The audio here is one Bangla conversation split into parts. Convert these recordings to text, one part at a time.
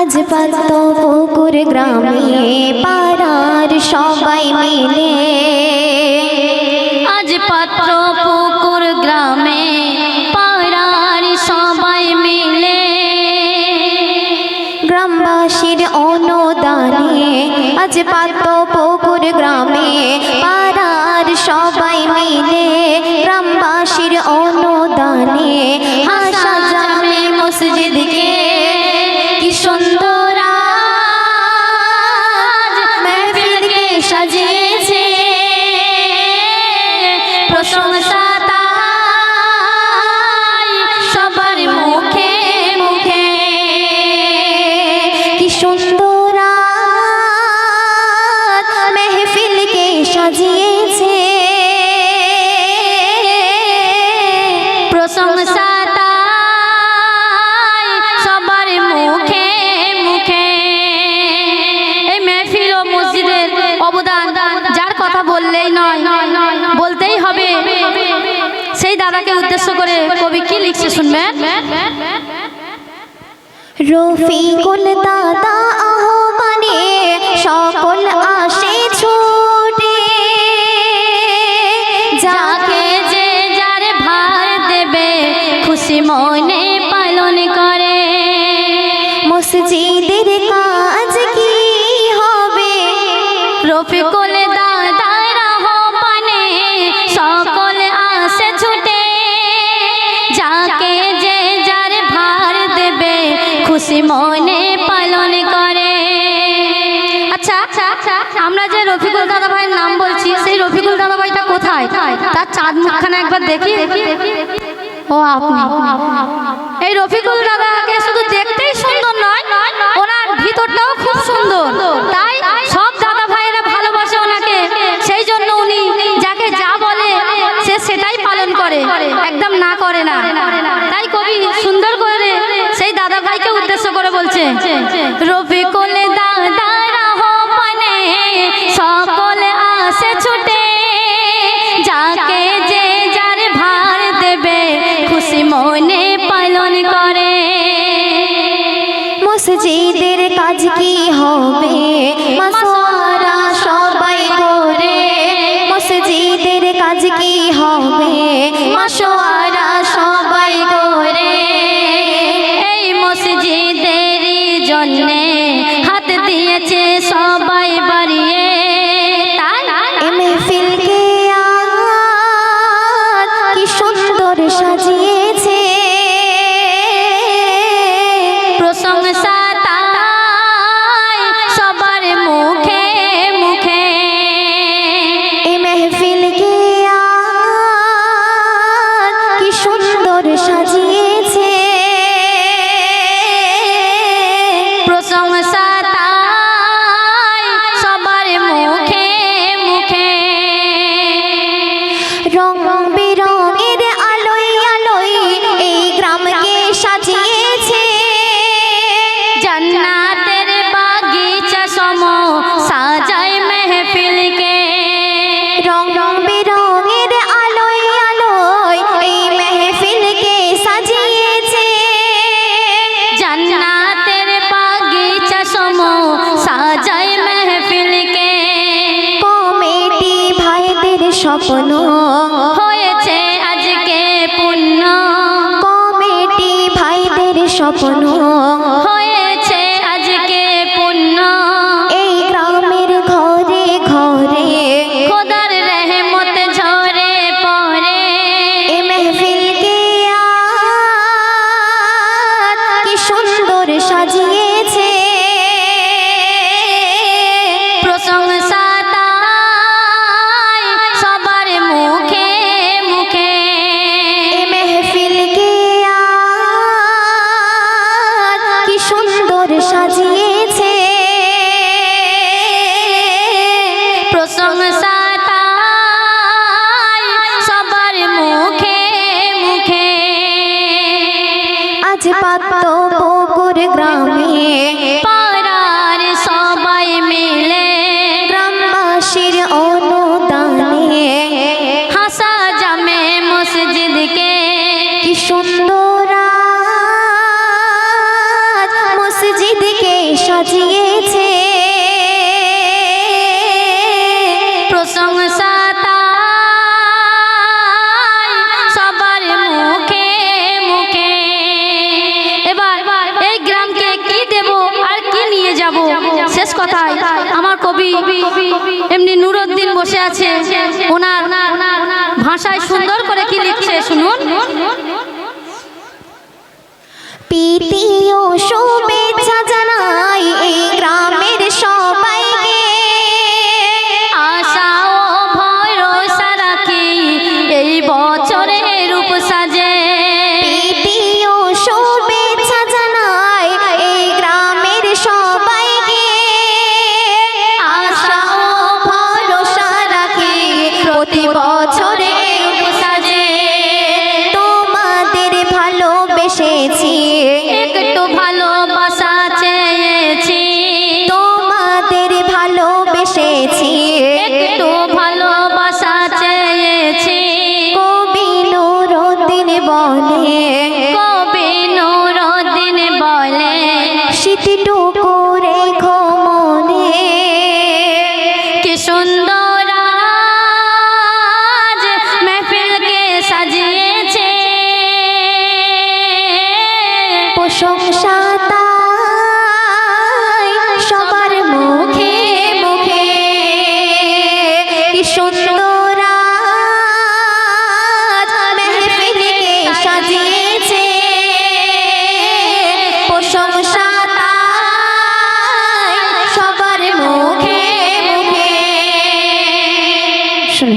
আজ পাত পুকুর গ্রামে পাড়ার সবাই মিলে। আজ পাত্র পুকুর গ্রামে পাড়ার সবাই মিলে। গ্রামবাসীর অনুদানে আজ পাত পুকুর গ্রামে পাড়ার সবাই মিলে। গ্রামবাসীর অনুদানে হাসা জামে মসজিদকে অবদান যার কথা বললেই নয় বলতেই হবে। সেই দাদাকে উদ্দেশ্য করে কবি কি লিখছে শুনবেন? রফিকুল দাদা আহ্বানে সকল আসে ছুটে। যাকে যে যার ভার দেবে খুশি মনে পালন করে। মসজিদের রফিকুল দাদা ভাইয়ের নাম বলছি, সেই রফিকুল দাদা ভাইটা কোথায়? তার চাঁদ মুখখানা একবার দেখি। ও আপনি। এই রফিকুল দাদাকে শুধু দেখতেই সুন্দর নয়, ওনার ভিতরটাও খুব সুন্দর। তাই সব দাদা ভাইয়েরা ভালোবাসে ওনাকে। সেই জন্য উনি যাকে যা বলে, সে সেটাই পালন করে। একদম না করে না। তাই কবি সুন্দর করে সেই দাদা ভাইকে উদ্দেশ্য করে বলছে রফিকুল মসজিদের কাজ কি হবে? মাসোয়ারা সবাই করে। মসজিদের কাজ কি হবে? মাসোয়ারা সবাই করে। এই মসজিদের জন্যে স্বপ্ন পাত পুকুর গ্রামে। পিতিও শুভেচ্ছা জানাই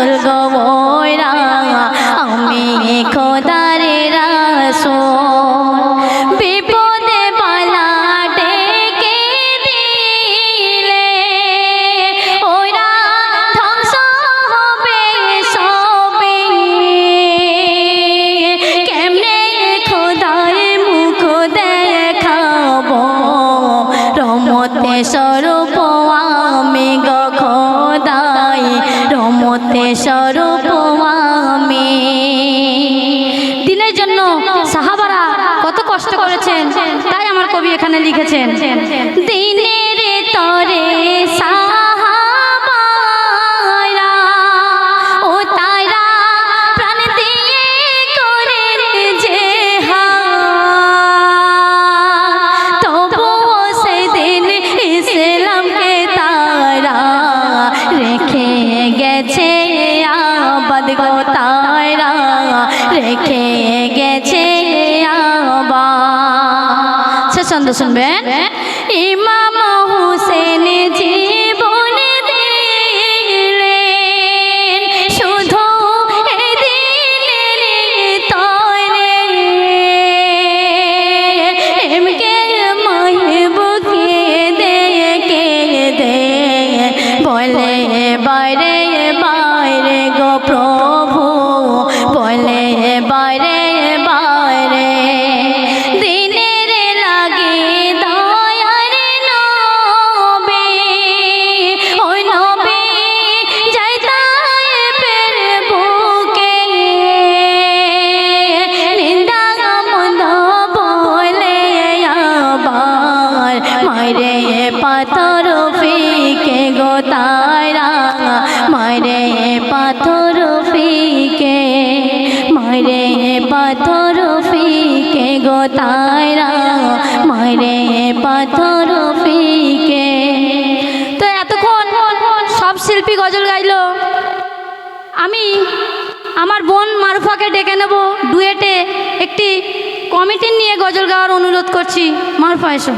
রাসুল গো স্বরূপ আমি দিনের জন্য সাহাবারা কত কষ্ট করেছেন, তাই আমার কবি এখানে লিখেছেন, দিনের তরে সা Anderson, bem? পাথর ফিকে গো তারা মারে পাথর ফিকে। তো এতক্ষণ সব শিল্পী গজল গাইল। আমি আমার বোন মারুফাকে ডেকে নেব ডুয়েটে একটি কমিটি নিয়ে গজল গাওয়ার অনুরোধ করছি। মারুফা, এসো।